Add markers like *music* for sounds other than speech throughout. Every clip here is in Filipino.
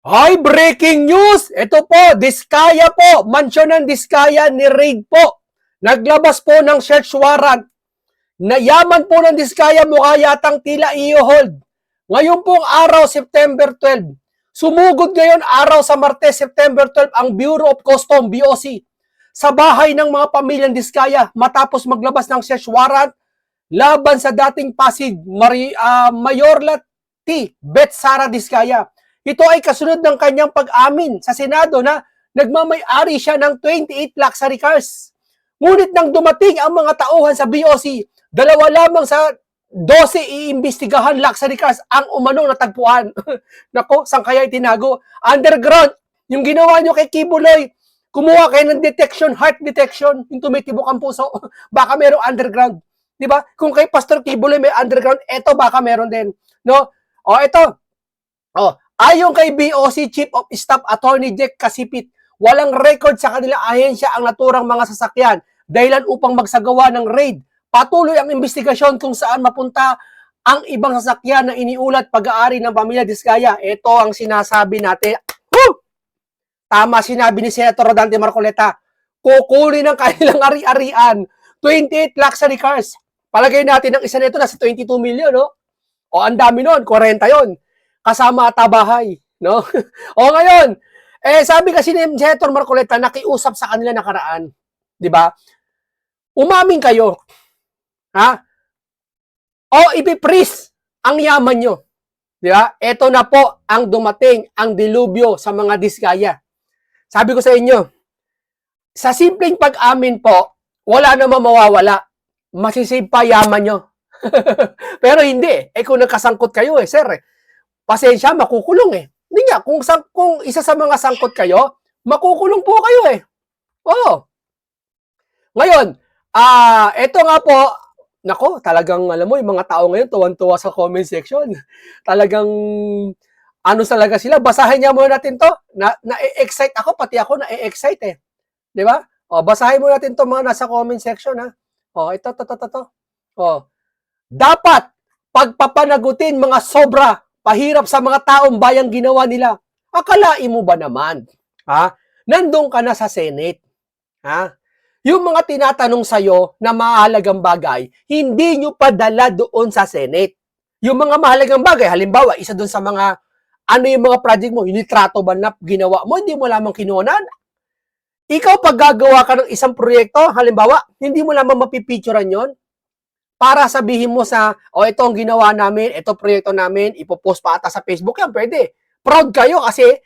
Ay, breaking news! Ito po, Diskaya po, mansyon ng Diskaya ni Raid po. Naglabas po ng search warrant. Nayaman po ng Diskaya mukha yatang tila i-hold. Ngayon pong araw, September 12. Sumugod ngayon araw sa Martes, September 12, ang Bureau of Custom, BOC, sa bahay ng mga pamilyang Diskaya matapos maglabas ng search warrant laban sa dating Pasig Mari, ah, Mayorla T. Bet Sara Diskaya. Ito ay kasunod ng kanyang pag-amin sa Senado na nagmamay-ari siya ng 28 luxury cars. Ngunit nang dumating ang mga tauhan sa BOC, dalawa lamang sa 12 iimbestigahan luxury cars ang umanong natagpuan. *laughs* Nako, saan kaya itinago? Underground, yung ginawa nyo kay Kibuloy, kumuha kayo ng detection, heart detection, yung tumitibok ang puso, *laughs* baka merong underground. Di ba? Kung kay Pastor Kibuloy may underground, eto baka meron din. No? O, eto. O, ayon kay BOC Chief of Staff Attorney Jack Kasipit, walang record sa kanilang ahensya ang naturang mga sasakyan dahilan upang magsagawa ng raid. Patuloy ang investigasyon kung saan mapunta ang ibang sasakyan na iniulat pag-aari ng pamilya Diskaya. Ito ang sinasabi natin. Woo! Tama sinabi ni Senator Rodante Marcoleta. Kukunin ang kanilang ari-arian. 28 luxury cars. Palagay natin ang isa nito nasa 22 million, no? O ang dami nun, 40 yon Kasama ata bahay, no? *laughs* o ngayon, eh sabi kasi ni Senator Marcoleta, nakiusap sa kanila nakaraan. Di ba? Umamin kayo. Ha? O ipipris ang yaman nyo. Di ba? Ito na po ang dumating, ang dilubyo sa mga diskaya. Sabi ko sa inyo, sa simpleng pag-amin po, wala namang mawawala. Masisave pa yaman nyo. *laughs* Pero hindi. Eh kung nagkasangkot kayo eh, sir, eh, pasensya, makukulong eh. Hindi nga, kung, sang, kung isa sa mga sangkot kayo, makukulong po kayo eh. Oo. Ngayon, ah, eto nga po, nako, talagang alam mo, yung mga tao ngayon tuwan-tuwa sa comment section. *laughs* Talagang ano talaga sila, basahin niya muna natin to. Na na-excite ako, pati ako na-excite eh. 'Di ba? O, basahin muna natin to mga nasa comment section ha. O, ito, to, to, to, to. O, dapat pagpapanagutin mga sobra, pahirap sa mga taong bayang ginawa nila. Akalain mo ba naman, ha? Nandun ka na sa Senate, ha? Yung mga tinatanong sa'yo na mahalagang bagay, hindi nyo padala doon sa Senate. Yung mga mahalagang bagay, halimbawa, isa doon sa mga, ano yung mga project mo, yung litrato ba na ginawa mo, hindi mo lamang kinunan. Ikaw, pag gagawa ka ng isang proyekto, halimbawa, hindi mo lamang mapipicturean yon para sabihin mo sa, oh, ito ang ginawa namin, ito proyekto namin, ipopost pa ata sa Facebook, yan pwede. Proud kayo kasi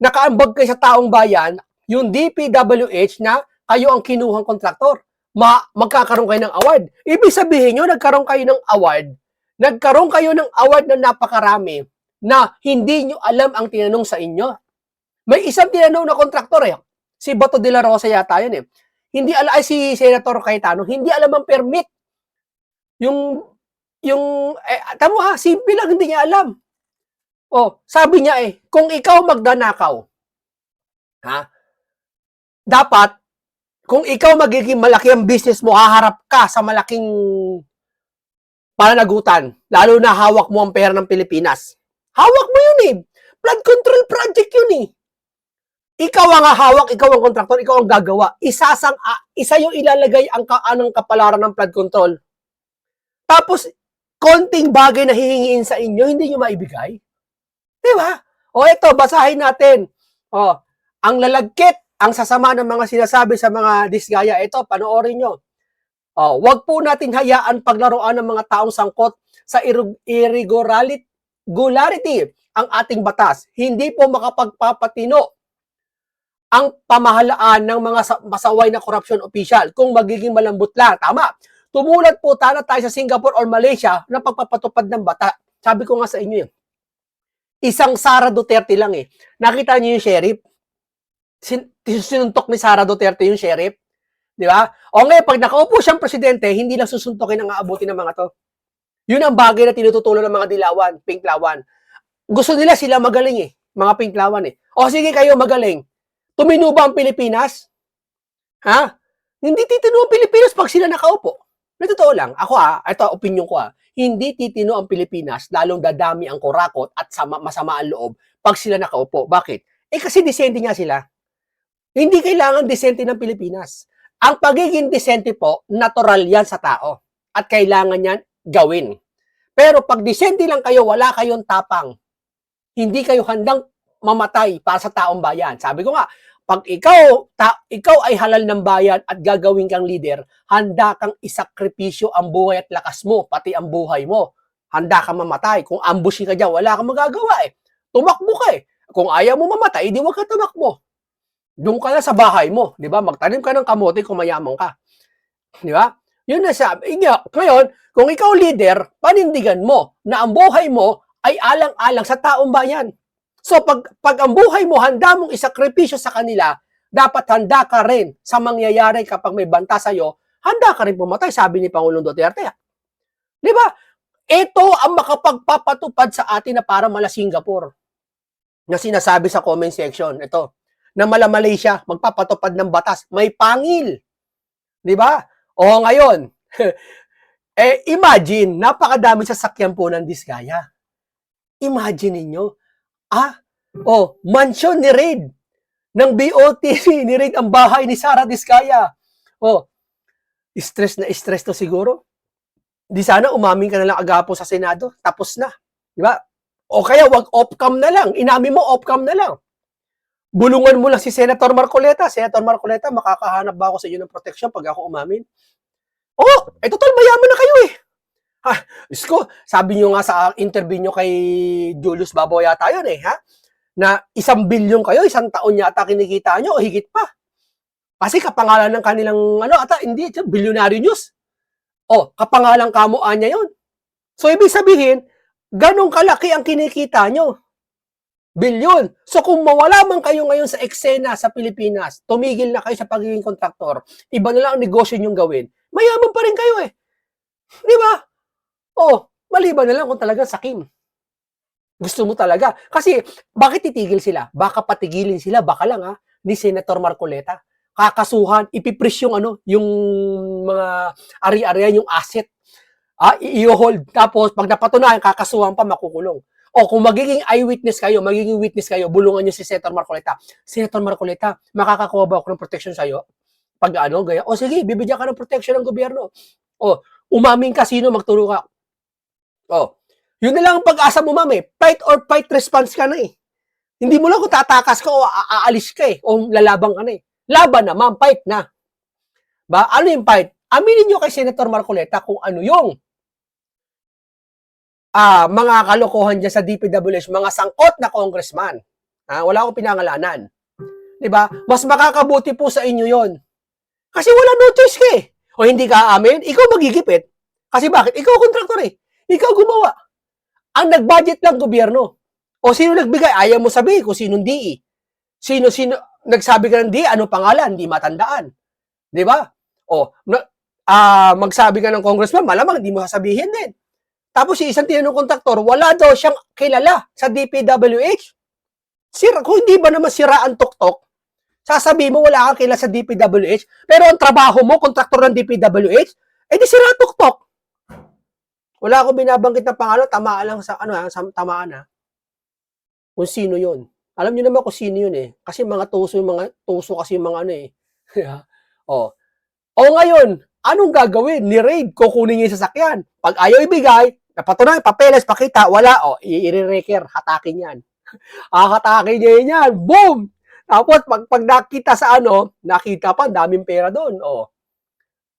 nakaambag kayo sa taong bayan, yung DPWH na kayo ang kinuhang kontraktor. Ma magkakaroon kayo ng award. Ibig sabihin nyo, nagkaroon kayo ng award, nagkaroon kayo ng award na napakarami na hindi nyo alam ang tinanong sa inyo. May isang tinanong na kontraktor eh. Si Bato de la Rosa yata yun eh. Hindi alam, ay si Senator Cayetano, hindi alam ang permit yung, yung, eh, tamo ha, simple lang, hindi niya alam. Oh, sabi niya eh, kung ikaw magdanakaw, ha, dapat, kung ikaw magiging malaki ang business mo, haharap ka sa malaking pananagutan, lalo na hawak mo ang pera ng Pilipinas. Hawak mo yun eh. Flood control project yun eh. Ikaw ang hawak, ikaw ang kontraktor, ikaw ang gagawa. Isasang, uh, isa yung ilalagay ang kaanong kapalaran ng flood control tapos, konting bagay na hihingiin sa inyo, hindi nyo maibigay. Di ba? O ito, basahin natin. O, ang lalagkit, ang sasama ng mga sinasabi sa mga disgaya, ito, panoorin nyo. O, wag po natin hayaan paglaruan ng mga taong sangkot sa irregularity ang ating batas. Hindi po makapagpapatino ang pamahalaan ng mga masaway na corruption official kung magiging malambot lang. Tama. Tumulat po tala tayo sa Singapore or Malaysia na pagpapatupad ng bata. Sabi ko nga sa inyo yun. Isang Sara Duterte lang eh. Nakita niyo yung sheriff? Sin sinuntok ni Sara Duterte yung sheriff? Di ba? O ngayon, pag nakaupo siyang presidente, hindi lang susuntokin ang aabutin ng mga to. Yun ang bagay na tinututulan ng mga dilawan, pinklawan. Gusto nila sila magaling eh, mga pinklawan eh. O sige kayo magaling. Tumino ba ang Pilipinas? Ha? Hindi titino ang Pilipinas pag sila nakaupo. Na totoo lang, ako ah, ito opinion ko ah, hindi titino ang Pilipinas, lalong dadami ang kurakot at sama, masama ang loob pag sila nakaupo. Bakit? Eh kasi disente nga sila. Hindi kailangan disente ng Pilipinas. Ang pagiging disente po, natural yan sa tao. At kailangan yan gawin. Pero pag disente lang kayo, wala kayong tapang. Hindi kayo handang mamatay para sa taong bayan. Sabi ko nga, pag ikaw, ta, ikaw ay halal ng bayan at gagawin kang leader, handa kang isakripisyo ang buhay at lakas mo, pati ang buhay mo. Handa kang mamatay. Kung ambushi ka dyan, wala kang magagawa eh. Tumakbo ka eh. Kung ayaw mo mamatay, di wag ka tumakbo. Doon ka na sa bahay mo, di ba? Magtanim ka ng kamote kung mayaman ka. Di ba? Yun na sabi. Ngayon, kung ikaw leader, panindigan mo na ang buhay mo ay alang-alang sa taong bayan. So pag, pag ang buhay mo handa mong isakripisyo sa kanila, dapat handa ka rin sa mangyayari kapag may banta sa'yo, handa ka rin pumatay, sabi ni Pangulong Duterte. Di ba? Ito ang makapagpapatupad sa atin na para mala Singapore. Na sinasabi sa comment section, ito, na mala Malaysia, magpapatupad ng batas, may pangil. Di ba? O ngayon, *laughs* eh imagine, napakadami sasakyan po ng Diskaya. Imagine ninyo, ah, oh, mansion ni Raid ng BOT, *laughs* ni Raid ang bahay ni Sara Diskaya. Oh, stress na stress to siguro. Di sana umaming ka na lang agapo sa Senado, tapos na. Di ba? O kaya wag off-cam na lang, inami mo off-cam na lang. Bulungan mo lang si Senator Marcoleta. Senator Marcoleta, makakahanap ba ako sa iyo ng protection pag ako umamin? Oh, eh total mayaman na kayo eh. Ha, isko, sabi niyo nga sa interview niyo kay Julius Babaw yata yun eh, ha? Na isang bilyon kayo, isang taon yata kinikita niyo o higit pa. Kasi kapangalan ng kanilang, ano, ata, hindi, bilyonary news. O, kapangalan kamuan niya yun. So, ibig sabihin, ganong kalaki ang kinikita nyo. Bilyon. So, kung mawala man kayo ngayon sa eksena sa Pilipinas, tumigil na kayo sa pagiging kontraktor, iba na lang ang negosyo nyong gawin, mayaman pa rin kayo eh. Di ba? Oh, maliban na lang kung talaga sakim. Gusto mo talaga. Kasi, bakit titigil sila? Baka patigilin sila, baka lang ha, ni Senator Marcoleta. Kakasuhan, ipipris yung ano, yung mga ari-arian, yung asset. Ah, i-hold. Tapos, pag napatunayan, kakasuhan pa, makukulong. O kung magiging eyewitness kayo, magiging witness kayo, bulungan nyo si Senator Marcoleta. Senator Marcoleta, makakakuha ba ako ng protection sa'yo? Pag ano, gaya, o sige, bibigyan ka ng protection ng gobyerno. O, umaming ka, sino magturo ka? O, yun na lang ang pag-asa mo, ma'am eh. Fight or fight response ka na eh. Hindi mo lang kung tatakas ka o aalis ka eh, o lalabang ka na eh. Laban na, ma'am, fight na. Ba? Ano yung fight? Aminin nyo kay Senator Marcoleta kung ano yung ah, mga kalokohan dyan sa DPWH, mga sangkot na congressman. Ah, wala akong pinangalanan. ba? Mas makakabuti po sa inyo 'yon. Kasi wala no choice ka eh. O hindi ka aamin, ikaw magigipit. Kasi bakit? Ikaw kontraktor eh. Ikaw gumawa. Ang nag-budget lang gobyerno. O sino nagbigay? Ayaw mo sabihin kung sinong DE. Sino, sino, nagsabi ka ng DE, ano pangalan? Hindi matandaan. Di ba? O, na, ah, magsabi ka ng congressman, malamang hindi mo sasabihin din. Tapos si isang tinanong kontraktor, wala daw siyang kilala sa DPWH. Sira, kung hindi ba naman sira ang tuktok, sasabihin mo wala kang kilala sa DPWH, pero ang trabaho mo, kontraktor ng DPWH, eh di sira tuktok. Wala akong binabanggit na pangalan, tamaan lang sa, ano, ha, sa tamaan ha. Kung sino yun. Alam niyo naman kung sino yun eh. Kasi mga tuso, mga tuso kasi mga ano eh. *laughs* oh. O ngayon, anong gagawin ni Raid? Kukunin niya yung sasakyan. Pag ayaw ibigay, napatunayan, papeles, pakita, wala, o, oh, i-reker, hatakin yan. *laughs* ah, hatakin niya yan. Boom! Tapos, pag, pag nakita sa ano, nakita pa, daming pera doon. O.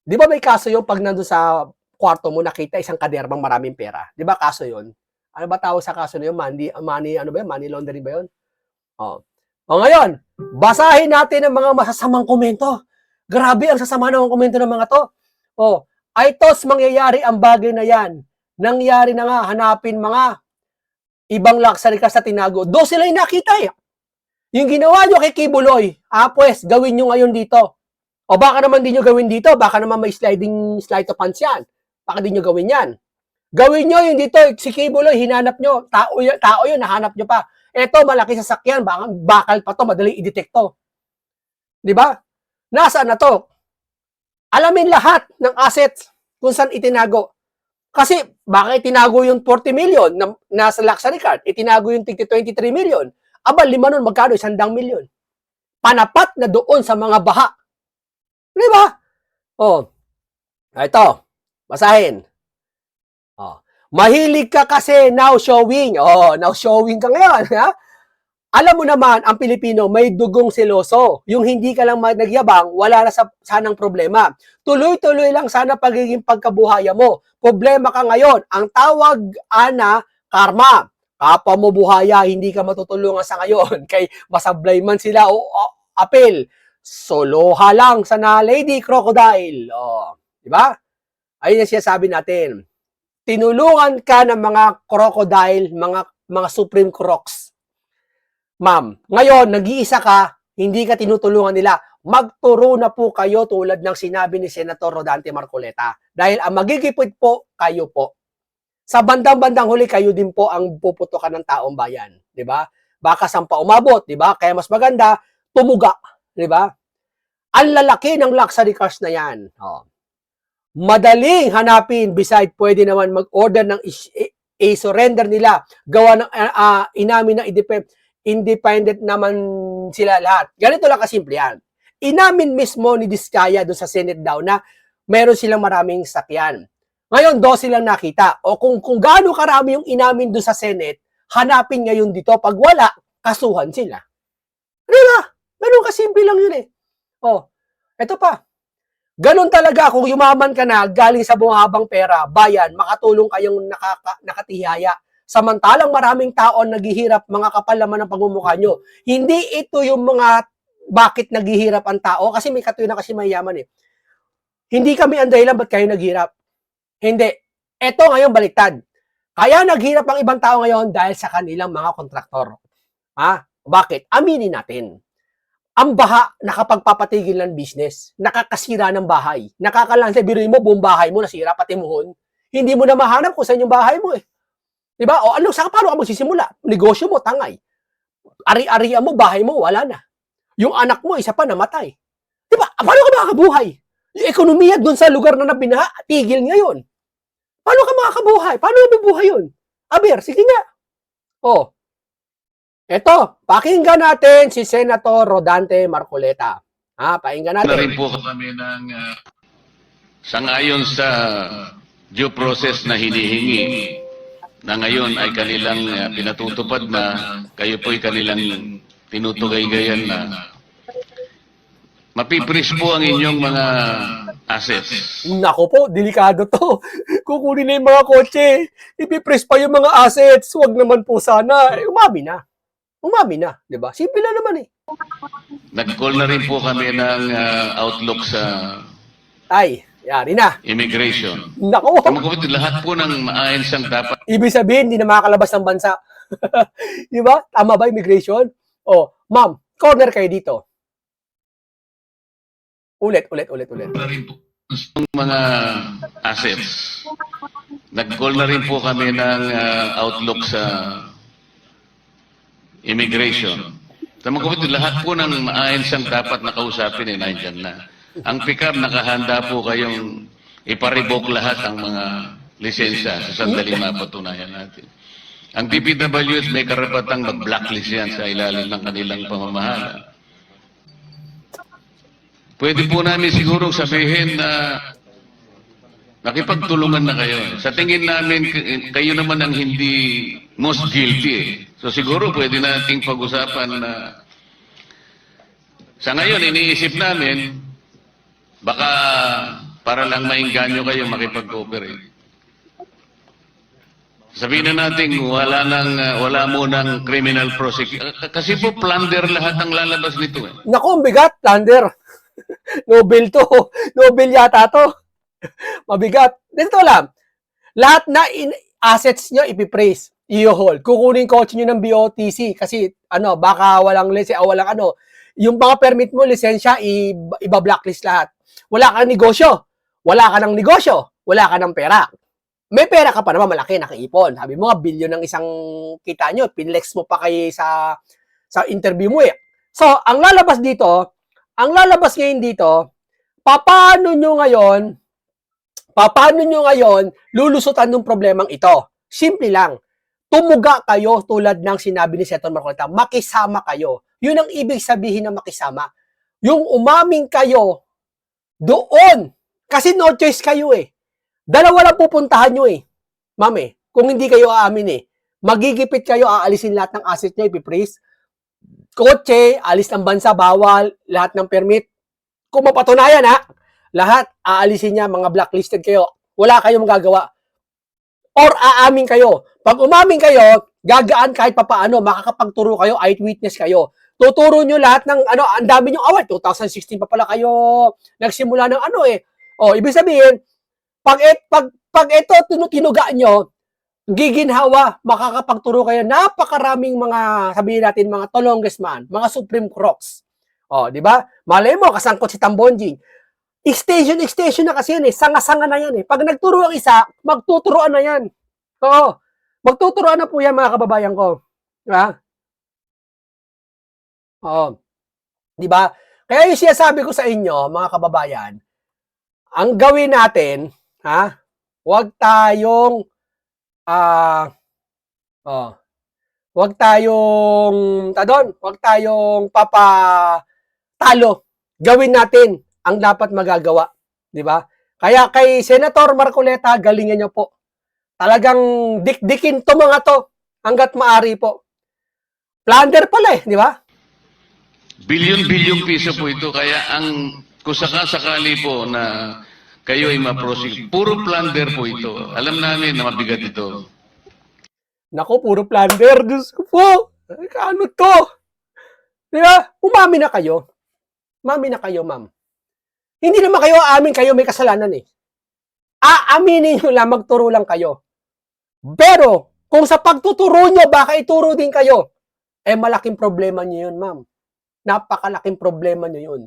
Di ba may kaso yung pag nandun sa kwarto mo, nakita isang kaderbang maraming pera? Di ba kaso yun? Ano ba tawag sa kaso na yun? Money, money, ano ba yun? Money laundering ba yun? O. O ngayon, basahin natin ang mga masasamang komento. Grabe ang sasama ng komento ng mga to. Oh, ay tos mangyayari ang bagay na yan. Nangyari na nga, hanapin mga ibang luxury ka sa tinago. Do sila yung nakita eh. Yung ginawa nyo kay Kibuloy, ah pues, gawin nyo ngayon dito. O baka naman di nyo gawin dito, baka naman may sliding slide of pants yan. Baka di nyo gawin yan. Gawin nyo yung dito, si Kibuloy, hinanap nyo. Tao, tao yun, nahanap nyo pa. Eto, malaki sasakyan, baka, bakal pa to, madali i-detect to. Di ba? Nasaan na to? Alamin lahat ng assets. kung saan itinago. Kasi bakit itinago yung 40 million na nasa luxury card? Itinago yung tigti 23 million. Aba, lima nun, magkano? Isandang million. Panapat na doon sa mga baha. Di ba? Oh. Ito. Basahin. Oh. Mahilig ka kasi now showing. Oh, now showing ka ngayon. Ha? Alam mo naman, ang Pilipino may dugong seloso. Yung hindi ka lang nagyabang, wala na sa, sanang problema. Tuloy-tuloy lang sana pagiging pagkabuhaya mo. Problema ka ngayon. Ang tawag, ana, karma. Kapwa mo buhaya, hindi ka matutulungan sa ngayon. *laughs* Kay masablay man sila o, o apel. Soloha lang sa na Lady Crocodile. Oh, di ba? Ayun yung sinasabi natin. Tinulungan ka ng mga crocodile, mga mga supreme crocs. Ma'am, ngayon, nag-iisa ka, hindi ka tinutulungan nila. Magturo na po kayo tulad ng sinabi ni Senator Rodante Marcoleta. Dahil ang magigipit po, kayo po. Sa bandang-bandang huli, kayo din po ang puputokan ng taong bayan. Ba? Baka sampa umabot, di ba? Kaya mas maganda, tumuga. Ba? Ang lalaki ng luxury cars na yan. Oh. Madaling hanapin, beside pwede naman mag-order ng i-surrender nila, gawa ng ah, inamin ng independent naman sila lahat. Ganito lang kasimple yan. Inamin mismo ni Diskaya doon sa Senate daw na meron silang maraming sakyan. Ngayon, do silang nakita. O kung, kung gaano karami yung inamin doon sa Senate, hanapin ngayon dito. Pag wala, kasuhan sila. Ano ba? Ganun kasimple lang yun eh. O, eto pa. Ganun talaga kung yumaman ka na galing sa bumahabang pera, bayan, makatulong kayong nakaka, nakatihaya. Samantalang maraming tao naghihirap, mga kapal naman ang pagmumukha nyo. Hindi ito yung mga bakit naghihirap ang tao, kasi may katuyo na kasi mayaman eh. Hindi kami ang dahilan ba't kayo naghirap. Hindi. Ito ngayon baliktad. Kaya naghirap ang ibang tao ngayon dahil sa kanilang mga kontraktor. Ha? Bakit? Aminin natin. Ang baha, nakapagpapatigil ng business. Nakakasira ng bahay. Nakakalansa, biruin mo, buong bahay mo, nasira, pati muhon. Hindi mo na mahanap kung saan yung bahay mo eh. Di ba? O ano, saka paano ka magsisimula? Negosyo mo, tangay. Ari-arian mo, bahay mo, wala na. Yung anak mo, isa pa, namatay. Di ba? Paano ka makakabuhay? Yung ekonomiya doon sa lugar na nabinaha, tigil ngayon. Paano ka makakabuhay? Paano mabubuhay yun? Aber, sige nga. Oh. Eto, pakinggan natin si Senator Rodante Marcoleta. Ha, pakinggan na natin. rin po kami ng uh, sangayon sa due process na hinihingi na ngayon ay kanilang uh, pinatutupad na kayo po'y kanilang tinutugay-gayan na mapipris po ang inyong mga assets. Nako po, delikado to. *laughs* Kukunin na yung mga kotse. Ipipress pa yung mga assets. Huwag naman po sana. Eh, umami na. Umami na, di ba? Simple na naman eh. Nag-call na rin po kami ng uh, outlook sa Ay, yari na. immigration. Nako, Kumagupit lahat po ng maaayensang dapat ibig sabihin, hindi na makakalabas ng bansa. *laughs* di ba? Tama ba immigration? Oh, ma'am, corner kayo dito. Ulit, ulit, ulit, ulit. na rin po ang mga assets. Nag-call na rin po kami ng uh, outlook sa immigration. Mga kapatid, lahat po ng maaayensang dapat nakausapin eh, nandyan na. Ang pick-up, nakahanda po kayong iparibok lahat ang mga lisensya sa sandali mapatunayan natin. Ang DPWS may karapatang mag-blacklist yan sa ilalim ng kanilang pamamahala. Pwede po namin sigurong sabihin na nakipagtulungan na kayo. Sa tingin namin, kayo naman ang hindi most guilty eh. So siguro pwede nating pag-usapan na sa ngayon, iniisip namin, baka para lang maingganyo kayo makipag-cooperate. Sabihin na natin, wala nang, uh, wala mo ng criminal prosecution. Kasi po, plunder lahat ang lalabas nito eh. Nako, bigat, Thunder. *laughs* Nobel to. *laughs* Nobel yata to. *laughs* Mabigat. Dito lang. Lahat na in assets nyo ipipraise. I-hold. Kukunin kotse nyo ng BOTC kasi ano, baka walang lisensya o walang ano. Yung mga permit mo, lisensya, iba-blacklist lahat. Wala ka ng negosyo. Wala ka ng negosyo. Wala ka ng pera. May pera ka pa naman, malaki, nakaipon. Sabi mo nga, bilyon ng isang kita nyo. Pinlex mo pa kay sa sa interview mo eh. So, ang lalabas dito, ang lalabas ngayon dito, paano nyo ngayon, paano nyo ngayon lulusutan ng problemang ito? Simple lang. Tumuga kayo tulad ng sinabi ni Senator Marcoleta, makisama kayo. Yun ang ibig sabihin ng makisama. Yung umaming kayo doon. Kasi no choice kayo eh. Dalawa lang pupuntahan nyo eh. Ma'am eh, kung hindi kayo aamin eh, magigipit kayo, aalisin lahat ng asset nyo, ipipreeze. Kotse, alis ng bansa, bawal, lahat ng permit. Kung mapatunayan ha, lahat aalisin niya, mga blacklisted kayo. Wala kayong magagawa. Or aamin kayo. Pag umamin kayo, gagaan kahit papaano, makakapagturo kayo, eyewitness kayo. Tuturo nyo lahat ng, ano, ang dami nyo award. 2016 pa pala kayo nagsimula ng ano eh. O, ibig sabihin, pag, et, pag, pag ito tinu- tinuga nyo, giginhawa, makakapagturo kayo napakaraming mga, sabihin natin, mga tolongest man, mga supreme crocs. O, di ba? Malay mo, kasangkot si Tambonjing. Extension, extension na kasi yan eh. Sanga-sanga na yan eh. Pag nagturo ang isa, magtuturoan na yan. Oo. Magtuturoan na po yan mga kababayan ko. Ba? Oo. Di ba? Kaya yung sinasabi ko sa inyo, mga kababayan, ang gawin natin, ha? Huwag tayong ah oh, huwag tayong tadon, huwag tayong papa talo. Gawin natin ang dapat magagawa, di ba? Kaya kay Senator Marcoleta, galingan niyo po. Talagang dikdikin to mga to hanggat maari po. Plunder pala eh, di ba? Bilyon-bilyong piso po ito. Kaya ang kung sakasakali po na kayo ay ma-prosecute, puro plunder po ito. Alam namin na mabigat ito. Nako, puro plunder. Diyos ko po. Ano to? Di ba? Umami na kayo. Umami na kayo, ma'am. Hindi naman kayo aamin kayo may kasalanan eh. Aaminin nyo lang, magturo lang kayo. Pero, kung sa pagtuturo nyo, baka ituro din kayo, eh malaking problema nyo yun, ma'am. Napakalaking problema nyo yun.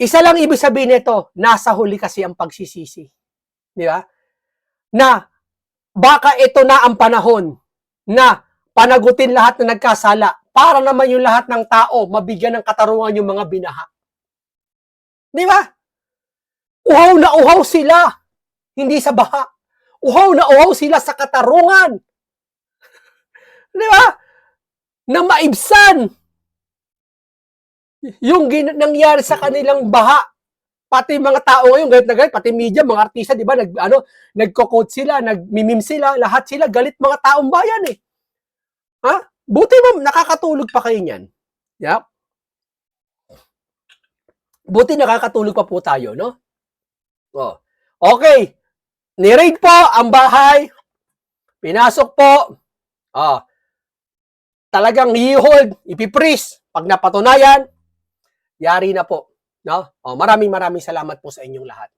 Isa lang ibig sabihin nito, nasa huli kasi ang pagsisisi. Di ba? Na baka ito na ang panahon na panagutin lahat na nagkasala para naman yung lahat ng tao mabigyan ng katarungan yung mga binaha. Di ba? Uhaw na uhaw sila. Hindi sa baha. Uhaw na uhaw sila sa katarungan. *laughs* Di ba? Na maibsan yung nangyari sa kanilang baha. Pati mga tao ngayon, galit na galit, pati media, mga artista, di ba, nag, ano, nagko-quote sila, nagmimim sila, lahat sila, galit mga taong bayan eh. Ha? Buti ma'am, nakakatulog pa kayo niyan. Yep. Buti nakakatulog pa po tayo, no? Oh. Okay. Ni-raid po ang bahay. Pinasok po. Oh. Talagang i-hold, ipipris. Pag napatunayan, yari na po. No? Oh, maraming maraming salamat po sa inyong lahat.